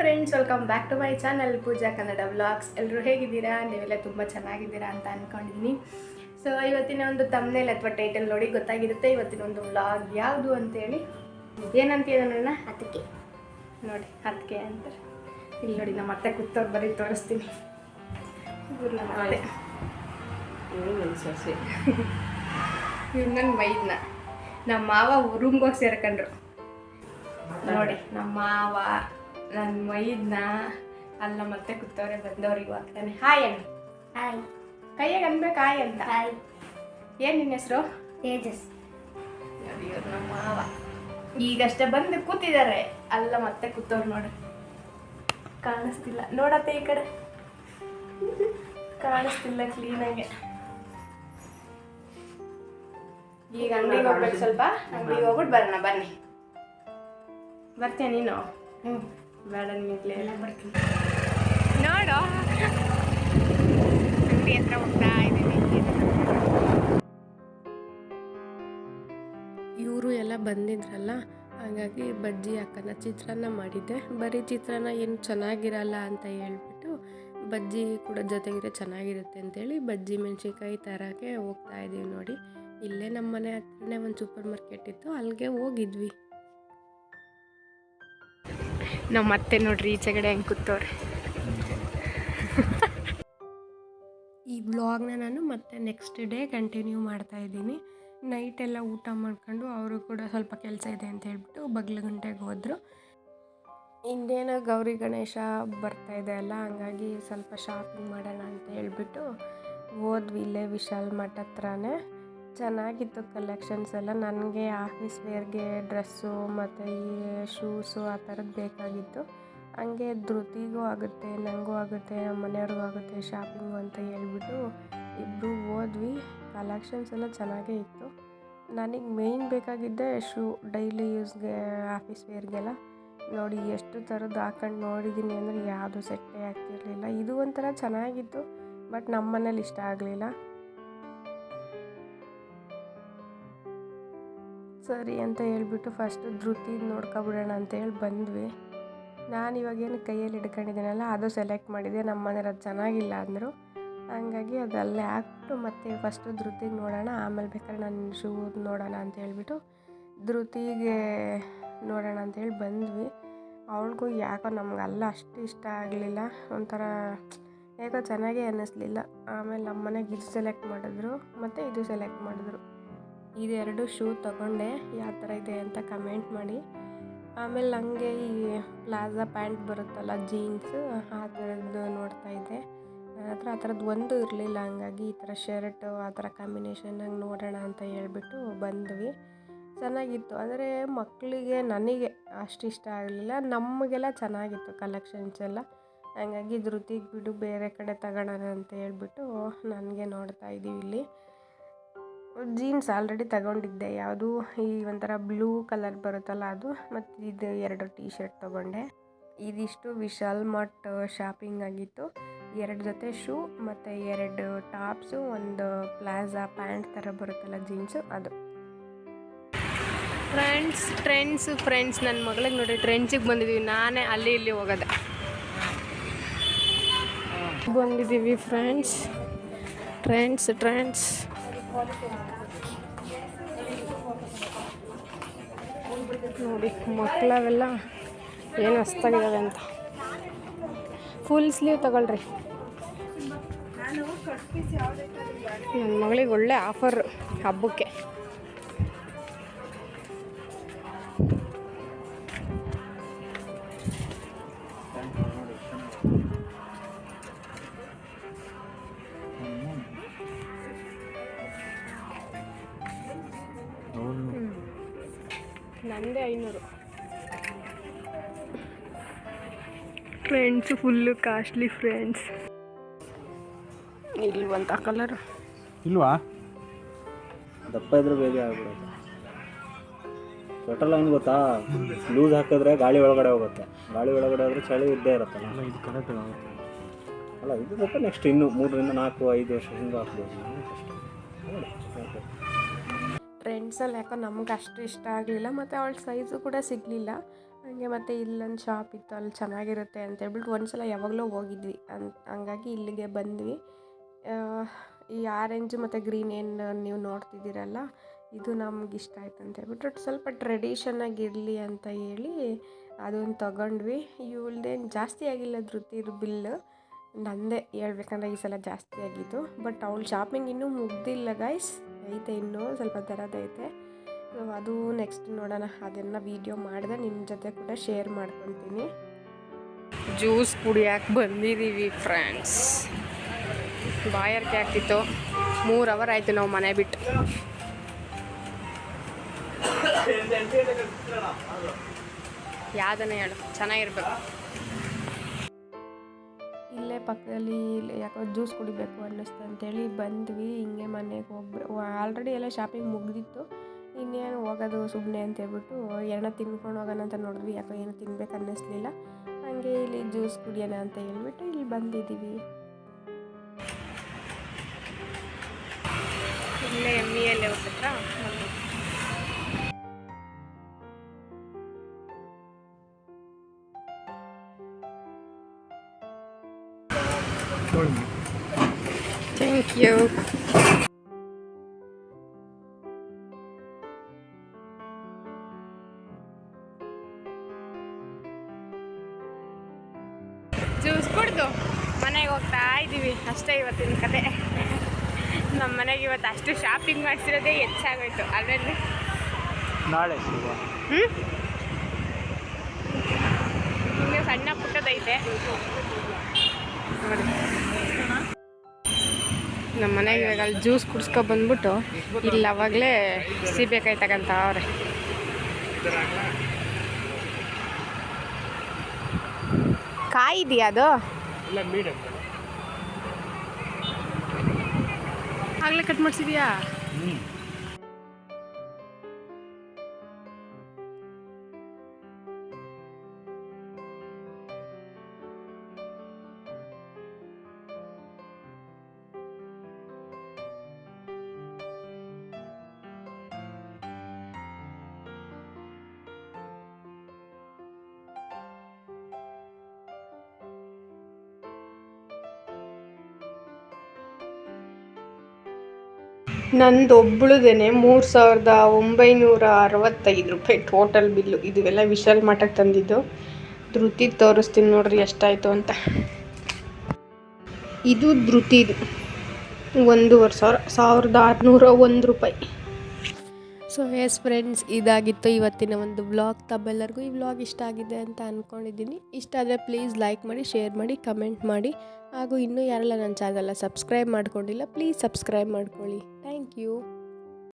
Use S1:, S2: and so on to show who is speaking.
S1: Friends welcome back to my channel Pooja Kannada vlogs ಎಲ್ಲರೂ ಹೇಗಿದ್ದೀರಾ? ನೀವೆಲ್ಲ ತುಂಬ ಚೆನ್ನಾಗಿದ್ದೀರಾ ಅಂತ ಅಂದ್ಕೊಂಡಿದ್ದೀನಿ ಸೊ ಇವತ್ತಿನ ಒಂದು ತಮ್ಮನೇಲ್ ಅಥವಾ ಟೈಟಲ್ ನೋಡಿ ಗೊತ್ತಾಗಿರುತ್ತೆ. ಇವತ್ತಿನ ಒಂದು ವ್ಲಾಗ್ ಯಾವುದು ಅಂತೇಳಿ. ಏನಂತೀಯ ನನ್ನ
S2: ಅದಕ್ಕೆ
S1: ನೋಡಿ ಅದಕ್ಕೆ ಅಂತ. ಇಲ್ಲಿ ನೋಡಿ ನಮ್ಮ ಅತ್ತೆ ಕೂತವ್ರು ಬರೀ ತೋರಿಸ್ತೀನಿ. ಇವ್ರು ನಮ್ಮ ಅತ್ತೆ.
S3: ಸೊಸೆ.
S1: ಇವ್ರು ನನ್ನ ಮೈದ್ನ. ನಮ್ಮ ಮಾವ ರೂಮ್ಗೆ ಹೋಗಿ ಸೇರ್ಕೊಂಡ್ರು. ನೋಡಿ ನಮ್ಮ ಮಾವ ನನ್ನ ಮೈದ್ನ ಅಲ್ಲ ಮತ್ತೆ ಕೂತವ್ರೆ ಬಂದವ್ರಿಗೆ ಆಗ್ತಾನೆ ಹಾಯ್ ಅಣ್ಣ.
S2: ಹಾಯ್
S1: ಕೈಯಾಗ ಅನ್ಬೇಕು ಹಾಯ್ ಅಂತ.
S2: ಹಾಯ್
S1: ಏನು ನಿನ್ನ ಹೆಸರು?
S2: ತೇಜಸ್.
S1: ಇವ್ರು ನಮ್ಮ ಮಾವ. ಈಗಷ್ಟೇ ಬಂದು ಕೂತಿದ್ದಾರೆ ಅಲ್ಲ ಮತ್ತೆ ಕೂತವ್ರು ನೋಡಿ. ಕಾಣಿಸ್ತಿಲ್ಲ. ನೋಡತ್ತೆ ಈ ಕಡೆ. ಕಾಣಿಸ್ತಿಲ್ಲ ಕ್ಲೀನಾಗೆ ಈಗ ಅಂಗಡಿಗೆ ಹೋಗ್ಬೇಕು ಸ್ವಲ್ಪ. ಅಂಗಡಿಗೆ ಹೋಗ್ಬಿಟ್ಟು ಬರೋಣ. ಬನ್ನಿ. ಬರ್ತೀಯ ನೀನು? ಹ್ಞೂ ಬೇಡ ನಿಮಗೆ. ಎಲ್ಲ ಬರ್ತೀನಿ. ನೋಡು. ಅಂಗಡಿ ಹತ್ರ ಹೋಗ್ತಾ ಇದ್ದೀನಿ.
S4: ಇವರು ಎಲ್ಲ ಬಂದಿದ್ರಲ್ಲ ಹಾಗಾಗಿ ಬಜ್ಜಿ ಅಕ್ಕನ ಚಿತ್ರಾನ್ನ ಮಾಡಿದ್ದೆ. ಬರೀ ಚಿತ್ರಾನ್ನ ಏನು ಚೆನ್ನಾಗಿರಲ್ಲ ಅಂತ ಹೇಳ್ಬಿಟ್ಟು ಬಜ್ಜಿ ಕೂಡ ಜೊತೆಗಿದ್ರೆ ಚೆನ್ನಾಗಿರುತ್ತೆ ಅಂತೇಳಿ ಬಜ್ಜಿ ಮೆಣಸಿನ್ಕಾಯಿ ತರೋಕ್ಕೆ ಹೋಗ್ತಾ ಇದ್ದೀವಿ ನೋಡಿ. ಇಲ್ಲೇ ನಮ್ಮ ಮನೆ ಹತ್ರನೇ ಒಂದು ಸೂಪರ್ ಮಾರ್ಕೆಟ್ ಇತ್ತು ಅಲ್ಲಿಗೆ ಹೋಗಿದ್ವಿ.
S1: ನಮ್ಮ ಮತ್ತೆ ನೋಡ್ರಿ ಈಚೆಗಡೆ ಹೆಂಗೆ ಕೂತವ್ರೆ.
S4: ಈ ಬ್ಲಾಗ್ನ ನಾನು ಮತ್ತೆ ನೆಕ್ಸ್ಟ್ ಡೇ ಕಂಟಿನ್ಯೂ ಮಾಡ್ತಾ ಇದ್ದೀನಿ. ನೈಟ್ ಎಲ್ಲ ಊಟ ಮಾಡ್ಕೊಂಡು ಅವರು ಕೂಡ ಸ್ವಲ್ಪ ಕೆಲಸ ಇದೆ ಅಂತ ಹೇಳ್ಬಿಟ್ಟು ಬಗ್ಲ ಗಂಟೆಗೆ ಹೋದರು. ಇನ್ನೇನು ಗೌರಿ ಗಣೇಶ ಬರ್ತಾ ಇದೆ ಅಲ್ಲ, ಹಂಗಾಗಿ ಸ್ವಲ್ಪ ಶಾಪಿಂಗ್ ಮಾಡೋಣ ಅಂತ ಹೇಳ್ಬಿಟ್ಟು ಹೋದ್ವಿ ಇಲ್ಲೇ ವಿಶಾಲ್ ಮಠ ಹತ್ರನೇ. ಚೆನ್ನಾಗಿತ್ತು ಕಲೆಕ್ಷನ್ಸ್ ಎಲ್ಲ. ನನಗೆ ಆಫೀಸ್ ವೇರ್ಗೆ ಡ್ರೆಸ್ಸು ಮತ್ತು ಈ ಶೂಸು ಆ ಥರದ್ದು ಬೇಕಾಗಿತ್ತು. ಹಂಗೆ ಧೃತಿಗೂ ಆಗುತ್ತೆ ನನಗೂ ಆಗುತ್ತೆ, ಮನೆಯವ್ರಿಗೂ ಆಗುತ್ತೆ ಶಾಪಿಂಗು ಅಂತ ಹೇಳ್ಬಿಟ್ಟು ಇಬ್ಬರು ಹೋದ್ವಿ. ಕಲೆಕ್ಷನ್ಸ್ ಎಲ್ಲ ಚೆನ್ನಾಗೇ ಇತ್ತು. ನನಗೆ ಮೇಯ್ನ್ ಬೇಕಾಗಿದ್ದೆ ಶೂ ಡೈಲಿ ಯೂಸ್ಗೆ ಆಫೀಸ್ ವೇರ್ಗೆಲ್ಲ ನೋಡಿ ಎಷ್ಟು ಥರದ್ದು ಹಾಕೊಂಡು ನೋಡಿದ್ದೀನಿ ಅಂದರೆ ಯಾವುದು ಸೆಟ್ಟೇ ಆಗ್ತಿರಲಿಲ್ಲ. ಇದು ಒಂಥರ ಚೆನ್ನಾಗಿತ್ತು ಬಟ್ ನಮ್ಮ ಮನೇಲಿ ಇಷ್ಟ ಆಗಲಿಲ್ಲ. ಸರಿ ಅಂತ ಹೇಳ್ಬಿಟ್ಟು ಫಸ್ಟು ಧೃತಿ ನೋಡ್ಕೊಬಿಡೋಣ ಅಂತೇಳಿ ಬಂದ್ವಿ. ನಾನು ಇವಾಗೇನು ಕೈಯಲ್ಲಿ ಹಿಡ್ಕೊಂಡಿದ್ದೀನಲ್ಲ, ಅದು ಸೆಲೆಕ್ಟ್ ಮಾಡಿದೆ. ನಮ್ಮ ಮನೇಲಿ ಅದು ಚೆನ್ನಾಗಿಲ್ಲ ಅಂದರು. ಹಂಗಾಗಿ ಅದು ಅಲ್ಲೇ ಹಾಕ್ಬಿಟ್ಟು ಮತ್ತೆ ಫಸ್ಟು ಧೃತಿಗೆ ನೋಡೋಣ, ಆಮೇಲೆ ಬೇಕಾದ್ರೆ ನನ್ನ ಶೂ ನೋಡೋಣ ಅಂತ ಹೇಳ್ಬಿಟ್ಟು ಧೃತಿಗೆ ನೋಡೋಣ ಅಂತೇಳಿ ಬಂದ್ವಿ. ಅವಳಿಗೂ ಯಾಕೋ ನಮ್ಗೆ ಅಲ್ಲ ಅಷ್ಟು ಇಷ್ಟ ಆಗಲಿಲ್ಲ. ಒಂಥರ ಯಾಕೋ ಚೆನ್ನಾಗೇ ಅನ್ನಿಸ್ಲಿಲ್ಲ. ಆಮೇಲೆ ನಮ್ಮ ಮನೆಗೆ ಇದು ಸೆಲೆಕ್ಟ್ ಮಾಡಿದ್ರು, ಮತ್ತು ಇದು ಸೆಲೆಕ್ಟ್ ಮಾಡಿದ್ರು. ಇದೆರಡು ಶೂ ತಗೊಂಡೆ. ಯಾವ ಥರ ಇದೆ ಅಂತ ಕಮೆಂಟ್ ಮಾಡಿ. ಆಮೇಲೆ ನನಗೆ ಈ ಪ್ಲಾಜಾ ಪ್ಯಾಂಟ್ ಬರುತ್ತಲ್ಲ, ಜೀನ್ಸ್ ಆ ಥರದ್ದು ನೋಡ್ತಾ ಇದ್ದೆ. ನನ್ನ ಹತ್ರ ಆ ಥರದ್ದು ಒಂದು ಇರಲಿಲ್ಲ, ಹಂಗಾಗಿ ಈ ಥರ ಶರ್ಟು ಆ ಥರ ಕಾಂಬಿನೇಷನ್ನಾಗಿ ನೋಡೋಣ ಅಂತ ಹೇಳ್ಬಿಟ್ಟು ಬಂದ್ವಿ. ಚೆನ್ನಾಗಿತ್ತು. ಅಂದರೆ ಮಕ್ಕಳಿಗೆ ನನಗೆ ಅಷ್ಟು ಇಷ್ಟ ಆಗಲಿಲ್ಲ. ನಮಗೆಲ್ಲ ಚೆನ್ನಾಗಿತ್ತು ಕಲೆಕ್ಷನ್ಸ್ ಎಲ್ಲ. ಹಂಗಾಗಿ ಧೃತಿಗೆ ಬಿಡು, ಬೇರೆ ಕಡೆ ತಗೊಳ್ಳೋಣ ಅಂತ ಹೇಳ್ಬಿಟ್ಟು ನನಗೆ ನೋಡ್ತಾ ಇದ್ದೀವಿ ಇಲ್ಲಿ. ಜೀನ್ಸ್ ಆಲ್ರೆಡಿ ತಗೊಂಡಿದ್ದೆ. ಯಾವುದು ಈ ಒಂಥರ ಬ್ಲೂ ಕಲರ್ ಬರುತ್ತಲ್ಲ ಅದು. ಮತ್ತು ಇದು ಎರಡು ಟೀ ಶರ್ಟ್ ತೊಗೊಂಡೆ. ಇದಿಷ್ಟು ವಿಶಾಲ್ ಮಟ್ ಶಾಪಿಂಗ್ ಆಗಿತ್ತು. ಎರಡು ಜೊತೆ ಶೂ ಮತ್ತು ಎರಡು ಟಾಪ್ಸು ಒಂದು ಪ್ಲಾಜಾ ಪ್ಯಾಂಟ್ ಥರ ಬರುತ್ತಲ್ಲ ಜೀನ್ಸು ಅದು.
S1: ಫ್ರೆಂಡ್ಸ್ ಟ್ರೆಂಡ್ಸ್ ಫ್ರೆಂಡ್ಸ್ ನನ್ನ ಮಗಳಿಗೆ ನೋಡಿ ಟ್ರೆಂಡ್ಸಿಗೆ ಬಂದಿದ್ದೀವಿ ನಾನೇ ಅಲ್ಲಿ ಇಲ್ಲಿ ಹೋಗೋದ. ಬಂದಿದ್ದೀವಿ ಫ್ರೆಂಡ್ಸ್ ಟ್ರೆಂಡ್ಸ್ ಟ್ರೆಂಡ್ಸ್ ನೋಡಿ ಮಕ್ಕಳವೆಲ್ಲ ಏನು ಹಸ್ತಾಗಿದ್ದಾವೆ ಅಂತ. ಫುಲ್ ಸ್ಲೀವ್ ತಗೊಳ್ರಿ. ನನ್ನ ಮಗಳಿಗೆ ಒಳ್ಳೆ ಆಫರ್ ಹಬ್ಬಕ್ಕೆ. ನಂದೇ ಐನೂರು. ಫ್ರೆಂಡ್ಸ್ ಫುಲ್ಲು ಕಾಸ್ಟ್ಲಿ ಫ್ರೆಂಡ್ಸ್ ಇಲ್ವಂತ ಕಲರ್
S3: ಇಲ್ವಾ? ದಪ್ಪ ಇದ್ರೆ ಬೇಗ ಆಗ್ಬಿಡುತ್ತೆ. ಸ್ವೆಟರ್ ಲೈನ್ ಗೊತ್ತಾ? ಲೂಸ್ ಹಾಕಿದ್ರೆ ಗಾಳಿ ಒಳಗಡೆ ಹೋಗುತ್ತೆ. ಗಾಳಿ ಒಳಗಡೆ ಆದರೆ ಚಳಿ ಇದ್ದೇ ಇರುತ್ತಲ್ಲ ಇದು ಕರೆಕ್ಟ್ ಅಲ್ಲ. ಇದು ಸ್ವಲ್ಪ ನೆಕ್ಸ್ಟ್ ಇನ್ನು ಮೂರರಿಂದ ನಾಲ್ಕು ಐದು ವರ್ಷ ಹಿಂಗೆ ಹಾಕ್ಬೋದು.
S4: ಟ್ರೆಂಡ್ಸಲ್ಲಿ ಯಾಕೋ ನಮ್ಗೆ ಅಷ್ಟು ಇಷ್ಟ ಆಗಲಿಲ್ಲ, ಮತ್ತು ಅವಳ ಸೈಜು ಕೂಡ ಸಿಗಲಿಲ್ಲ. ಹಾಗೆ ಮತ್ತು ಇಲ್ಲೊಂದು ಶಾಪ್ ಇತ್ತು, ಅಲ್ಲಿ ಚೆನ್ನಾಗಿರುತ್ತೆ ಅಂತ ಹೇಳ್ಬಿಟ್ಟು ಒಂದು ಸಲ ಯಾವಾಗಲೂ ಹೋಗಿದ್ವಿ. ಅಂತ ಹಂಗಾಗಿ ಇಲ್ಲಿಗೆ ಬಂದ್ವಿ. ಈ ಆರೆಂಜ್ ಮತ್ತು ಗ್ರೀನ್ ಏನು ನೀವು ನೋಡ್ತಿದ್ದೀರಲ್ಲ, ಇದು ನಮ್ಗೆ ಇಷ್ಟ ಆಯ್ತು ಅಂತ ಹೇಳ್ಬಿಟ್ಟು ಸ್ವಲ್ಪ ಟ್ರೆಡಿಷನಾಗಿರಲಿ ಅಂತ ಹೇಳಿ ಅದನ್ನು ತಗೊಂಡ್ವಿ. ಇವಳ್ದೇನು ಜಾಸ್ತಿ ಆಗಿಲ್ಲ ಧೃತಿರ್ ಬಿಲ್ಲು ನಂದೇ ಹೇಳ್ಬೇಕಂದ್ರೆ ಈ ಸಲ ಜಾಸ್ತಿ ಆಗಿತ್ತು ಬಟ್ ಅವಳು ಶಾಪಿಂಗ್ ಇನ್ನೂ ಮುಗ್ದಿಲ್ಲ ಗೈಸ್ ಐತೆ ಇನ್ನೂ ಸ್ವಲ್ಪ ತರದೈತೆ ಸೊ ಅದು ನೆಕ್ಸ್ಟ್ ನೋಡೋಣ. ಅದನ್ನು ವೀಡಿಯೋ ಮಾಡಿದೆ ನಿಮ್ಮ ಜೊತೆ ಕೂಡ ಶೇರ್ ಮಾಡ್ಕೊತೀನಿ. ಜ್ಯೂಸ್ ಕುಡಿಯೋಕೆ ಬಂದಿದ್ದೀವಿ ಫ್ರೆಂಡ್ಸ್ ಬಾಯರ್ಕೆ ಆಗ್ತಿತ್ತು ಮೂರು ಅವರ್ ಆಯಿತು ನಾವು ಮನೆ ಬಿಟ್ಟು. ಯಾವ್ದನ್ನ ಹೇಳು. ಚೆನ್ನಾಗಿರ್ಬೇಕು. ಪಕ್ಕದಲ್ಲಿ ಯಾಕೋ ಜ್ಯೂಸ್ ಕುಡಿಬೇಕು ಅನ್ನಿಸ್ತು ಅಂತೇಳಿ ಬಂದ್ವಿ, ಹಿಂಗೆ ಮನೆಗೆ ಹೋಗ್ಬೇಕು ಆಲ್ರೆಡಿ ಎಲ್ಲ ಶಾಪಿಂಗ್ ಮುಗಿದಿತ್ತು. ಇನ್ನೇನು ಹೋಗೋದು ಸುಮ್ಮನೆ ಅಂತ ಹೇಳ್ಬಿಟ್ಟು ಎಣ್ಣೆ ತಿನ್ಕೊಂಡು ಹೋಗೋಣ ಅಂತ ನೋಡಿದ್ವಿ. ಯಾಕೋ ಏನು ತಿನ್ಬೇಕು ಅನ್ನಿಸ್ಲಿಲ್ಲ. ಹಾಗೆ ಇಲ್ಲಿ ಜ್ಯೂಸ್ ಕುಡಿಯೋಣ ಅಂತ ಹೇಳ್ಬಿಟ್ಟು ಇಲ್ಲಿ ಬಂದಿದ್ದೀವಿ. ಇಲ್ಲೇ ಎಂ ಹೋಗ್ತಾ ಯು ಜ್ಯೂಸ್ ಕುಡ್ದು ಮನೆಗೆ ಹೋಗ್ತಾ ಇದ್ದೀವಿ ಅಷ್ಟೇ ಇವತ್ತಿನ ಕತೆ. ನಮ್ಮ ಮನೆಗೆ ಇವತ್ತು ಅಷ್ಟು ಶಾಪಿಂಗ್ ಮಾಡಿಸಿರೋದೇ ಹೆಚ್ಚಾಗೋಯ್ತು ಅದರಲ್ಲಿ
S3: ನಾಳೆ
S4: ಹ್ಞೂ ಹಿಂಗೆ ಸಣ್ಣ ಪುಟ್ಟದೈತೆ. ನೋಡಿ. ನಮ್ಮ ಮನೆಗೆ ಇವಾಗ ಅಲ್ಲಿ ಜ್ಯೂಸ್ ಕುಡ್ಸ್ಕೊ ಬಂದ್ಬಿಟ್ಟು ಇಲ್ಲಿ ಅವಾಗಲೇ ಸಿಬೇಕಾಯ್ತಕ್ಕಂಥ ತಗೊಂತ ಅವ್ರೆ ಕಾಯಿ ಇದೆಯಾ ಅದು? ಆಗಲೇ ಕಟ್ ಮಾಡಿಸಿದ್ಯಾ?
S3: ಹ್ಞೂ
S4: ನಂದು ಒಬ್ಳುದೇನೆ ಮೂರು ಸಾವಿರದ ಒಂಬೈನೂರ ಅರವತ್ತೈದು ರೂಪಾಯಿ ಟೋಟಲ್ ಬಿಲ್ಲು ಇದುವೆಲ್ಲ ವಿಶಾಲ್ ಮಠಕ್ಕೆ ತಂದಿದ್ದು. ಧೃತಿ ತೋರಿಸ್ತೀನಿ ನೋಡ್ರಿ ಎಷ್ಟಾಯಿತು ಅಂತ. ಇದು ಧೃತಿದು ಒಂದೂವರೆ ಸಾವಿರ ಸಾವಿರದ ಆರುನೂರ ಒಂದು ರೂಪಾಯಿ. ಸೊ ಎಸ್ ಫ್ರೆಂಡ್ಸ್ ಇದಾಗಿತ್ತು ಇವತ್ತಿನ ಒಂದು ವ್ಲಾಗ್ ತಮ್ಮೆಲ್ಲರಿಗೂ ಈ ವ್ಲಾಗ್ ಇಷ್ಟ ಆಗಿದೆ ಅಂತ ಅಂದ್ಕೊಂಡಿದ್ದೀನಿ ಇಷ್ಟ ಆದರೆ ಪ್ಲೀಸ್ ಲೈಕ್ ಮಾಡಿ ಶೇರ್ ಮಾಡಿ ಕಮೆಂಟ್ ಮಾಡಿ. ಹಾಗೂ ಇನ್ನೂ ಯಾರೆಲ್ಲ ನನ್ನ ಚಾನಲ್ನ ಸಬ್ಸ್ಕ್ರೈಬ್ ಮಾಡ್ಕೊಂಡಿಲ್ಲ ಪ್ಲೀಸ್ ಸಬ್ಸ್ಕ್ರೈಬ್ ಮಾಡ್ಕೊಳ್ಳಿ. Thank you